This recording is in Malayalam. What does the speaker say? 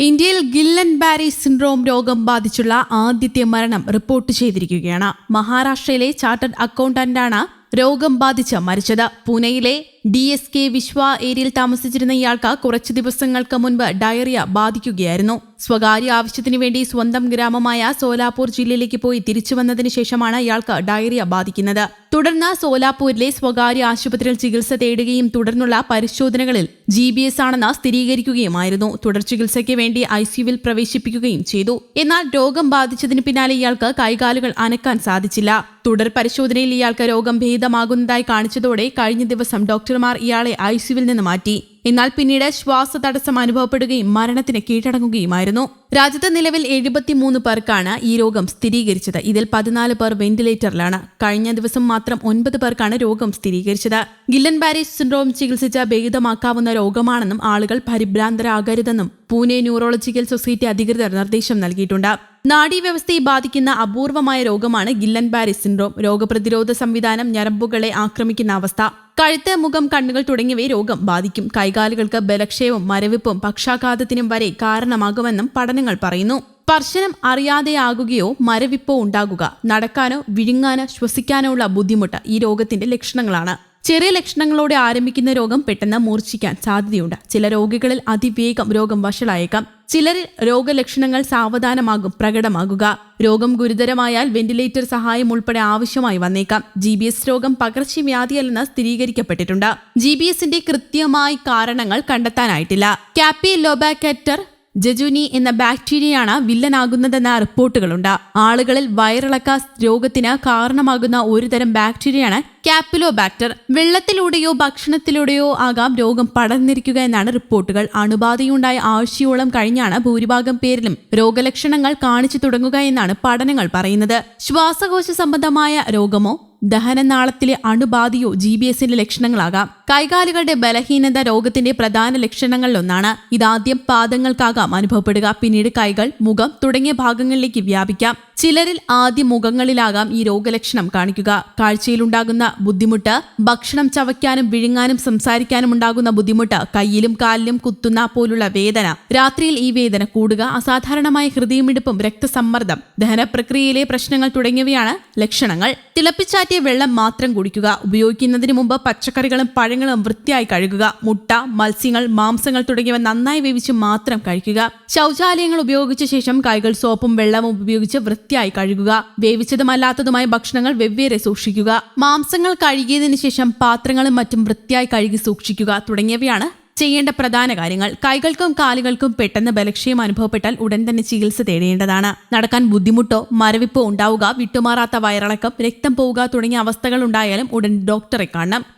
ഇന്ത്യയിൽ ഗില്ലൻ ബാരി സിൻഡ്രോം രോഗം ബാധിച്ചുള്ള ആദ്യത്തെ മരണം റിപ്പോർട്ട് ചെയ്തിരിക്കുകയാണ്. മഹാരാഷ്ട്രയിലെ ചാർട്ടേഡ് അക്കൗണ്ടന്റാണ് രോഗം ബാധിച്ച് മരിച്ചത്. പൂനെയിലെ ഡി എസ് കെ വിശ്വ ഏരിയയിൽ താമസിച്ചിരുന്ന ഇയാൾക്ക് കുറച്ചു ദിവസങ്ങൾക്ക് മുൻപ് ഡയറിയ ബാധിക്കുകയായിരുന്നു. സ്വകാര്യ ആവശ്യത്തിനു വേണ്ടി സ്വന്തം ഗ്രാമമായ സോലാപൂർ ജില്ലയിലേക്ക് പോയി തിരിച്ചു വന്നതിന് ശേഷമാണ് ഇയാൾക്ക് ഡയറിയ ബാധിക്കുന്നത്. തുടർന്ന് സോലാപൂരിലെ സ്വകാര്യ ആശുപത്രിയിൽ ചികിത്സ തേടുകയും തുടർന്നുള്ള പരിശോധനകളിൽ ജി ബി എസ് ആണെന്ന് സ്ഥിരീകരിക്കുകയുമായിരുന്നു. തുടർ ചികിത്സയ്ക്ക് വേണ്ടി ഐ സിയുവിൽ പ്രവേശിപ്പിക്കുകയും ചെയ്തു. എന്നാൽ രോഗം ബാധിച്ചതിന് പിന്നാലെ ഇയാൾക്ക് കൈകാലുകൾ അനക്കാൻ സാധിച്ചില്ല. തുടർ പരിശോധനയിൽ ഇയാൾക്ക് രോഗം ഭേദമാകുന്നതായി കാണിച്ചതോടെ കഴിഞ്ഞ ദിവസം ഡോക്ടർമാർ ഇയാളെ ഐ സിയുവിൽ നിന്ന് മാറ്റി. എന്നാൽ പിന്നീട് ശ്വാസ തടസ്സം അനുഭവപ്പെടുകയും മരണത്തിന് കീഴടങ്ങുകയുമായിരുന്നു. രാജ്യത്ത് നിലവിൽ എഴുപത്തിമൂന്ന് പേർക്കാണ് ഈ രോഗം സ്ഥിരീകരിച്ചത്. ഇതിൽ പതിനാല് പേർ വെന്റിലേറ്ററിലാണ്. കഴിഞ്ഞ ദിവസം മാത്രം ഒൻപത് പേർക്കാണ് രോഗം സ്ഥിരീകരിച്ചത്. ഗില്ലൻ ബാരിസ് സിൻഡ്രോം ചികിത്സിച്ച ഭേദമാക്കാവുന്ന രോഗമാണെന്നും ആളുകൾ പരിഭ്രാന്തരാകരുതെന്നും പൂനെ ന്യൂറോളജിക്കൽ സൊസൈറ്റി അധികൃതർ നിർദ്ദേശം നൽകിയിട്ടുണ്ട്. നാഡീവ്യവസ്ഥയെ ബാധിക്കുന്ന അപൂർവമായ രോഗമാണ് ഗില്ലൻ ബാരിസ് സിൻഡ്രോം. രോഗപ്രതിരോധ സംവിധാനം ഞരമ്പുകളെ ആക്രമിക്കുന്ന അവസ്ഥ. കഴുത്ത് മുഖം കണ്ണുകൾ തുടങ്ങിയവയെ രോഗം ബാധിക്കും. കൈകാലുകൾക്ക് ബലക്ഷയവും മരവിപ്പും പക്ഷാഘാതത്തിനും വരെ കാരണമാകുമെന്നും പഠനങ്ങൾ പറയുന്നു. സ്പർശനം അറിയാതെയാകുകയോ മരവിപ്പോ ഉണ്ടാകുക നടക്കാനോ വിഴുങ്ങാനോ ശ്വസിക്കാനോ ഉള്ള ബുദ്ധിമുട്ട് ഈ രോഗത്തിന്റെ ലക്ഷണങ്ങളാണ്. ചെറിയ ലക്ഷണങ്ങളോടെ ആരംഭിക്കുന്ന രോഗം പെട്ടെന്ന് മൂർച്ഛിക്കാൻ സാധ്യതയുണ്ട്. ചില രോഗികളിൽ അതിവേഗം രോഗം വഷളായേക്കാം. ചിലരിൽ രോഗലക്ഷണങ്ങൾ സാവധാനമാകും പ്രകടമാകുക. രോഗം ഗുരുതരമായാൽ വെന്റിലേറ്റർ സഹായം ഉൾപ്പെടെ ആവശ്യമായി വന്നേക്കാം. ജി ബി എസ് രോഗം പകർച്ചവ്യാധിയല്ലെന്ന് സ്ഥിരീകരിക്കപ്പെട്ടിട്ടുണ്ട്. ജി ബി എസിന്റെ കൃത്യമായി കാരണങ്ങൾ കണ്ടെത്താനായിട്ടില്ല. കാപ്പി ലോബാക്കറ്റർ ജജുനി എന്ന ബാക്ടീരിയയാണ് വില്ലനാകുന്നതെന്ന റിപ്പോർട്ടുകളുണ്ട്. ആളുകളിൽ വയറിളക്ക രോഗത്തിന് കാരണമാകുന്ന ഒരുതരം ബാക്ടീരിയയാണ് കാപ്പിലോബാക്ടർ. വെള്ളത്തിലൂടെയോ ഭക്ഷണത്തിലൂടെയോ ആകാം രോഗം പടർന്നിരിക്കുക എന്നാണ് റിപ്പോർട്ടുകൾ. അണുബാധയുണ്ടായ ആഴ്ചയോളം കഴിഞ്ഞാണ് ഭൂരിഭാഗം പേരിലും രോഗലക്ഷണങ്ങൾ കാണിച്ചു തുടങ്ങുക എന്നാണ് പഠനങ്ങൾ പറയുന്നത്. ശ്വാസകോശ സംബന്ധമായ രോഗമോ ദഹനനാളത്തിലെ അണുബാധയോ ജി ബി എസിന്റെ ലക്ഷണങ്ങളാകാം. കൈകാലുകളുടെ ബലഹീനത രോഗത്തിന്റെ പ്രധാന ലക്ഷണങ്ങളിലൊന്നാണ്. ഇതാദ്യം പാദങ്ങൾക്കാകാം അനുഭവപ്പെടുക. പിന്നീട് കൈകൾ മുഖം തുടങ്ങിയ ഭാഗങ്ങളിലേക്ക് വ്യാപിക്കാം. ചിലരിൽ ആദ്യ മുഖങ്ങളിലാകാം ഈ രോഗലക്ഷണം കാണിക്കുക. കാഴ്ചയിലുണ്ടാകുന്ന ബുദ്ധിമുട്ട് ഭക്ഷണം ചവയ്ക്കാനും വിഴുങ്ങാനും സംസാരിക്കാനും ഉണ്ടാകുന്ന ബുദ്ധിമുട്ട് കയ്യിലും കാലിലും കുത്തുന്ന പോലുള്ള വേദന. രാത്രിയിൽ ഈ വേദന കൂടുക അസാധാരണമായ ഹൃദയമിടിപ്പും രക്തസമ്മർദ്ദം ദഹനപ്രക്രിയയിലെ പ്രശ്നങ്ങൾ തുടങ്ങിയവയാണ് ലക്ഷണങ്ങൾ. തിളപ്പിച്ചാറ്റിയ വെള്ളം മാത്രം കുടിക്കുക. ഉപയോഗിക്കുന്നതിന് മുമ്പ് പച്ചക്കറികളും പഴങ്ങളും വൃത്തിയായി കഴുകുക. മുട്ട മത്സ്യങ്ങൾ മാംസങ്ങൾ തുടങ്ങിയവ നന്നായി വേവിച്ച് മാത്രം കഴിക്കുക. ശൗചാലയങ്ങൾ ഉപയോഗിച്ച ശേഷം കൈകൾ സോപ്പും വെള്ളവും ഉപയോഗിച്ച് വൃത്തിയായി കഴുകുക. വേവിച്ചതുമല്ലാത്തതുമായ ഭക്ഷണങ്ങൾ വെവ്വേറെ സൂക്ഷിക്കുക. മാംസങ്ങൾ കഴുകിയതിനു ശേഷം പാത്രങ്ങളും മറ്റും വൃത്തിയായി കഴുകി സൂക്ഷിക്കുക തുടങ്ങിയവയാണ് ചെയ്യേണ്ട പ്രധാന കാര്യങ്ങൾ. കൈകൾക്കും കാലുകൾക്കും പെട്ടെന്ന് ബലക്ഷയം അനുഭവപ്പെട്ടാൽ ഉടൻ തന്നെ ചികിത്സ തേടേണ്ടതാണ്. നടക്കാൻ ബുദ്ധിമുട്ടോ മരവിപ്പോ ഉണ്ടാവുക വിട്ടുമാറാത്ത വയറിളക്കം രക്തം പോവുക തുടങ്ങിയ അവസ്ഥകൾ ഉണ്ടായാലും ഉടൻ ഡോക്ടറെ കാണണം.